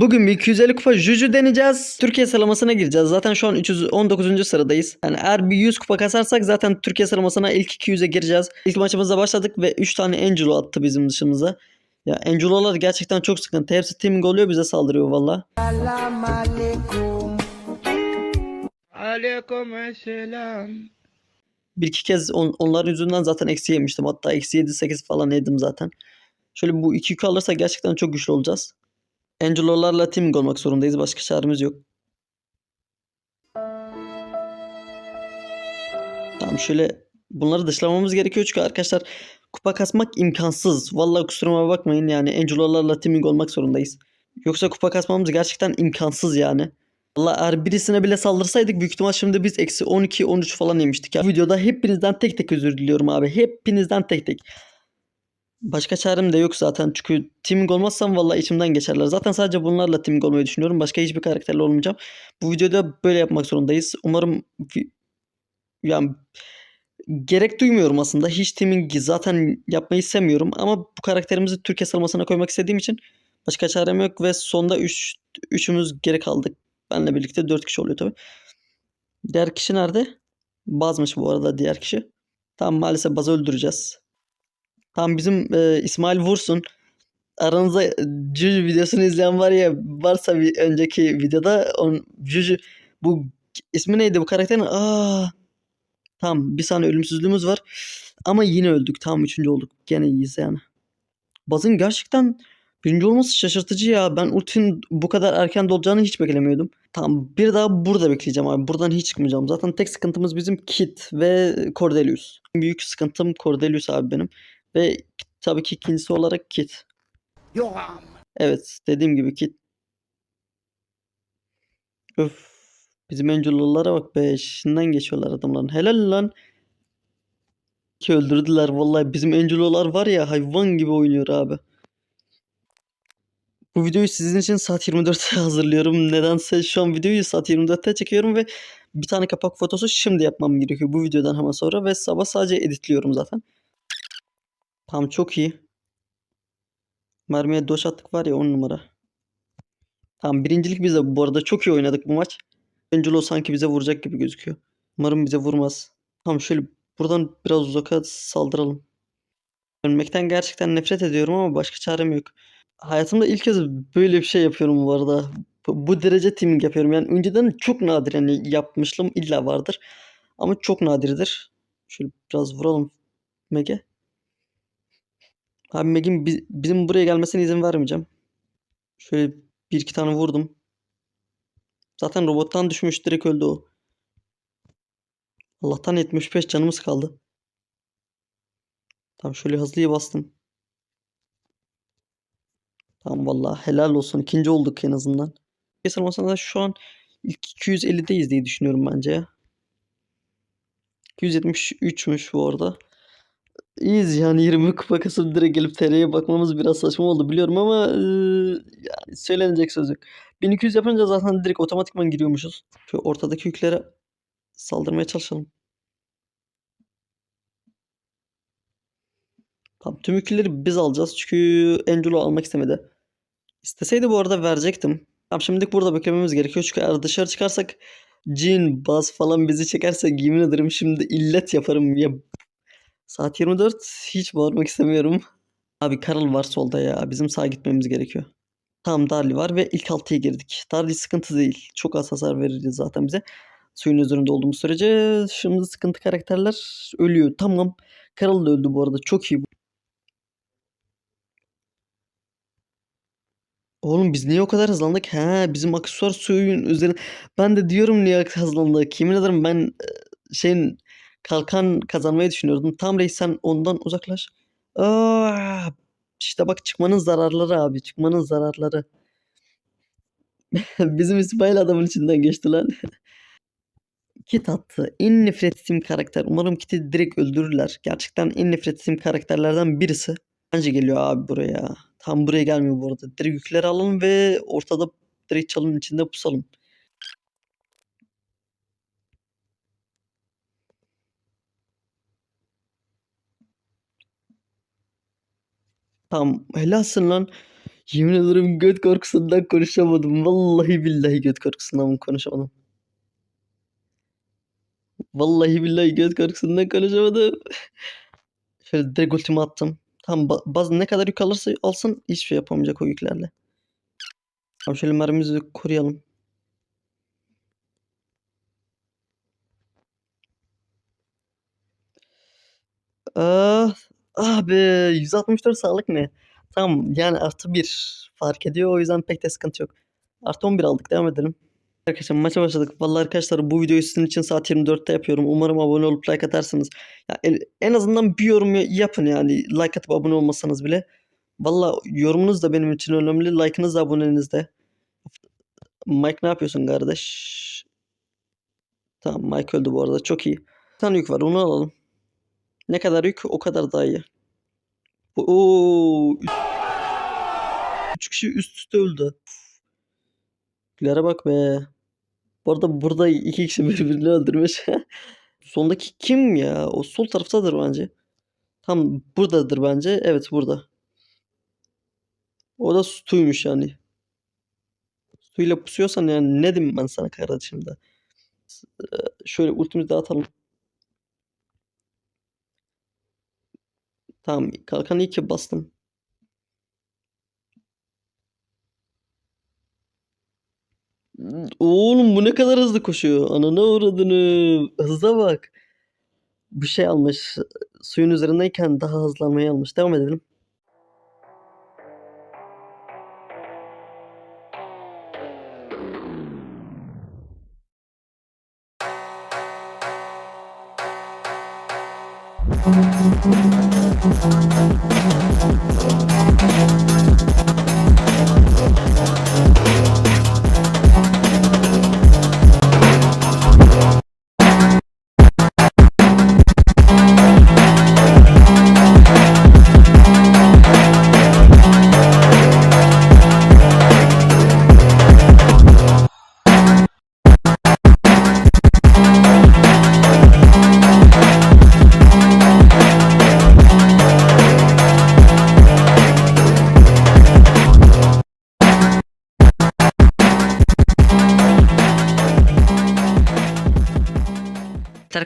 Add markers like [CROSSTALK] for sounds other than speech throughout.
Bugün bir 250 kupa Juju deneyeceğiz. Türkiye sıralamasına gireceğiz. Zaten şu an 319. sıradayız. Yani eğer bir 100 kupa kasarsak zaten Türkiye sıralamasına ilk 200'e gireceğiz. İlk maçımızda başladık ve 3 tane Angelo attı bizim dışımıza. Ya Angelo'lar gerçekten çok sıkıntı. Hepsi teaming oluyor bize saldırıyor valla. Aleyküm selam. Bir iki kez on, onların yüzünden zaten eksi yemiştim. Hatta eksi 7-8 falan yedim zaten. Şöyle bu 2 yükü alırsak gerçekten çok güçlü olacağız. Angelo'larla teaming olmak zorundayız. Başka çaremiz yok. Tamam şöyle bunları dışlamamız gerekiyor çünkü arkadaşlar kupa kasmak imkansız. Vallahi kusuruma bakmayın yani Angelo'larla teaming olmak zorundayız. Yoksa kupa kasmamız gerçekten imkansız yani. Valla eğer birisine bile saldırsaydık büyük ihtimal şimdi biz eksi 12-13 falan yemiştik. Ya. Videoda hepinizden tek tek özür diliyorum abi. Hepinizden tek tek. Başka çarem de yok zaten. Çünkü teaming olmazsam valla içimden geçerler. Zaten sadece bunlarla teaming olmayı düşünüyorum. Başka hiçbir karakterle olmayacağım. Bu videoda böyle yapmak zorundayız. Umarım yani gerek duymuyorum aslında. Hiç teaming zaten yapmayı sevmiyorum. Ama bu karakterimizi Türkiye sıralamasına koymak istediğim için başka çarem yok ve sonda 3 üçümüz geri kaldık. Benle birlikte 4 kişi oluyor tabi. Diğer kişi nerede? Bazmış bu arada diğer kişi. Tamam maalesef Baz'ı öldüreceğiz. Tamam bizim e, İsmail Vursun. Aranızda Juju videosunu izleyen var ya varsa bir önceki videoda on, Juju bu ismi neydi bu karakterin? Aa, tamam bir saniye ölümsüzlüğümüz var. Ama yine öldük. Tamam üçüncü olduk. Gene iyiyiz yani. Baz'ın gerçekten birinci olması şaşırtıcı ya. Ben ultinin bu kadar erken dolacağını hiç beklemiyordum. Tamam bir daha burada bekleyeceğim abi. Buradan hiç çıkmayacağım. Zaten tek sıkıntımız bizim Kit ve Cordelius. Büyük sıkıntım Cordelius abi benim. Ve tabii ki ikincisi olarak Kit. Evet dediğim gibi Kit. Öf. Bizim Angelo'lara bak be. işinden geçiyorlar adamların. Helal lan. Ki öldürdüler vallahi. Bizim Angelo'lar var ya hayvan gibi oynuyor abi. Bu videoyu sizin için saat 24'te [LAUGHS] hazırlıyorum. Nedense şu an videoyu saat 24'te çekiyorum ve bir tane kapak fotosu şimdi yapmam gerekiyor bu videodan hemen sonra ve sabah sadece editliyorum zaten. Tam çok iyi. Mermiye doş attık var ya 10 numara. Tamam birincilik bize bu arada çok iyi oynadık bu maç. Angelo sanki bize vuracak gibi gözüküyor. Umarım bize vurmaz. Tamam şöyle buradan biraz uzaka saldıralım. Ölmekten gerçekten nefret ediyorum ama başka çarem yok. Hayatımda ilk kez böyle bir şey yapıyorum bu arada. Bu, derece teaming yapıyorum. Yani önceden çok nadir yani yapmışlığım illa vardır. Ama çok nadirdir. Şöyle biraz vuralım Meg'e. Abi Meg'in bi- bizim buraya gelmesine izin vermeyeceğim. Şöyle bir iki tane vurdum. Zaten robottan düşmüş direkt öldü o. Allah'tan 75 canımız kaldı. Tamam şöyle hızlıya bastım. Tamam vallahi helal olsun. İkinci olduk en azından. Kesin olsa şu an ilk 250'deyiz diye düşünüyorum bence ya. 273'müş bu arada. İyiyiz yani 20 kupa kasıp direkt gelip TR'ye bakmamız biraz saçma oldu biliyorum ama eee, yani söylenecek söz yok. 1200 yapınca zaten direkt otomatikman giriyormuşuz. Şu ortadaki yüklere saldırmaya çalışalım. Tamam tüm yükleri biz alacağız çünkü Angelo almak istemedi. İsteseydi bu arada verecektim. Tamam şimdilik burada beklememiz gerekiyor çünkü eğer dışarı çıkarsak Jin, Buzz falan bizi çekerse yemin ederim şimdi illet yaparım ya. Saat 24 hiç bağırmak istemiyorum. Abi Karl var solda ya bizim sağa gitmemiz gerekiyor. Tamam Darli var ve ilk 6'ya girdik. Darli sıkıntı değil. Çok az hasar verir zaten bize. Suyun üzerinde olduğumuz sürece şimdi sıkıntı karakterler ölüyor. Tamam. Karl da öldü bu arada. Çok iyi. Oğlum biz niye o kadar hızlandık? He bizim aksesuar suyun üzerine. Ben de diyorum niye hızlandık. Yemin ederim ben e, şeyin kalkan kazanmayı düşünüyordum. Tam reis sen ondan uzaklaş. Aa, işte bak çıkmanın zararları abi. Çıkmanın zararları. [LAUGHS] Bizim İsmail adamın içinden geçti lan. [LAUGHS] Kit attı. En nefret ettiğim karakter. Umarım Kit'i direkt öldürürler. Gerçekten en nefret ettiğim karakterlerden birisi. Bence geliyor abi buraya. Tam buraya gelmiyor bu arada. Direkt yükleri alalım ve ortada direkt çalının içinde pusalım. Tamam helalsin lan. Yemin ederim göt korkusundan konuşamadım. Vallahi billahi göt korkusundan konuşamadım. Vallahi billahi göt korkusundan konuşamadım. [LAUGHS] Şöyle direkt ultimi attım. Tamam ba- baz ne kadar yük alırsa alsın hiçbir şey yapamayacak o yüklerle. Tamam şöyle mermimizi koruyalım. Ah, ah be 164 sağlık ne? Tamam yani artı 1 fark ediyor o yüzden pek de sıkıntı yok. Artı 11 aldık devam edelim. Arkadaşlar maça başladık. Vallahi arkadaşlar bu videoyu sizin için saat 24'te yapıyorum. Umarım abone olup like atarsınız. Ya en, azından bir yorum ya- yapın yani like atıp abone olmasanız bile. Vallahi yorumunuz da benim için önemli. Like'ınız da aboneniz de. Mike ne yapıyorsun kardeş? Tamam Mike öldü bu arada çok iyi. Bir tane yük var onu alalım. Ne kadar yük o kadar daha iyi. Oo, üç, kişi üst üste öldü. Güler'e bak be. Bu arada burada iki kişi [LAUGHS] birbirini öldürmüş. [LAUGHS] Sondaki kim ya? O sol taraftadır bence. Tam buradadır bence. Evet burada. O da Stu'ymuş yani. Stu'yla pusuyorsan yani ne diyeyim ben sana kardeşim de. Ee, Şöyle ultimizi dağıtalım. Tamam kalkan iyi bastım. Oğlum bu ne kadar hızlı koşuyor. Anana uğradını. Hıza bak. Bir şey almış. Suyun üzerindeyken daha hızlanmayı almış. Devam edelim. Música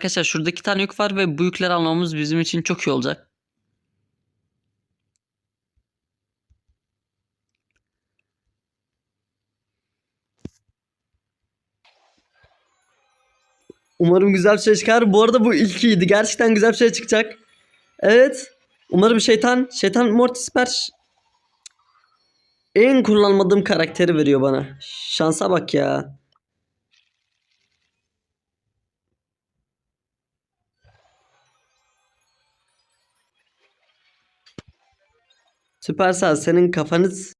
Arkadaşlar şurada iki tane yük var ve bu yükleri almamız bizim için çok iyi olacak. Umarım güzel bir şey çıkar. Bu arada bu ilkiydi. Gerçekten güzel bir şey çıkacak. Evet. Umarım şeytan, şeytan Mortisper en kullanmadığım karakteri veriyor bana. Şansa bak ya. Süpersel senin kafanız